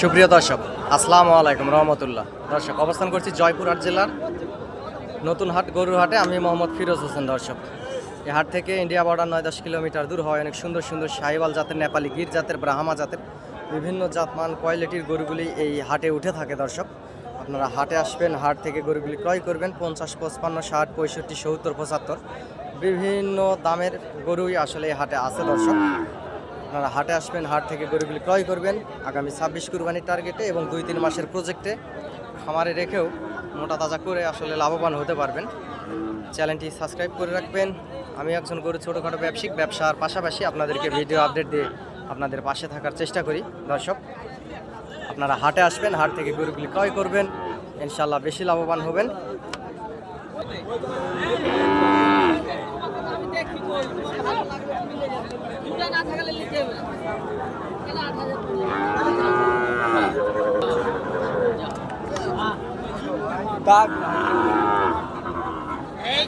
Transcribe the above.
সুপ্রিয় দর্শক, আসসালামু আলাইকুম রহমতুল্লাহ। দর্শক, অবস্থান করছি জয়পুরহাট জেলার নতুন হাট গরুর হাটে আমি মোহাম্মদ ফিরোজ হোসেন, দর্শক। এই হাট থেকে ইন্ডিয়া বর্ডার নয় দশ কিলোমিটার দূর হয় অনেক সুন্দর সুন্দর শাহিওয়াল জাতের, নেপালি গির জাতের, ব্রাহ্মা জাতের, বিভিন্ন জাতমান কোয়ালিটির গরুগুলি এই হাটে উঠে থাকে, দর্শক। আপনারা হাটে আসবেন, হাট থেকে গরুগুলি ক্রয় করবেন, পঞ্চাশ, পঁচপান্ন, ষাট, পঁয়ষট্টি, সত্তর, পঁচাত্তর। বিভিন্ন দামের গরুই আসলে হাটে আছে, দর্শক। আপনারা হাটে আসবেন, হাট থেকে গরুগুলি ক্রয় করবেন। আগামী ছাব্বিশ কুরবানির টার্গেটে এবং দুই তিন মাসের প্রজেক্টে খামারে রেখেও মোটা তাজা করে আসলে লাভবান হতে পারবেন। চ্যানেলটি সাবস্ক্রাইব করে রাখবেন। আমি একজন গরু ছোটোখাটো ব্যবসায়িক, ব্যবসার পাশাপাশি আপনাদেরকে ভিডিও আপডেট দিয়ে আপনাদের পাশে থাকার চেষ্টা করি। দর্শক, আপনারা হাটে আসবেন, হাট থেকে গরুগুলি ক্রয় করবেন। ইনশাল্লাহ বেশি লাভবান হবেন। দাগ এই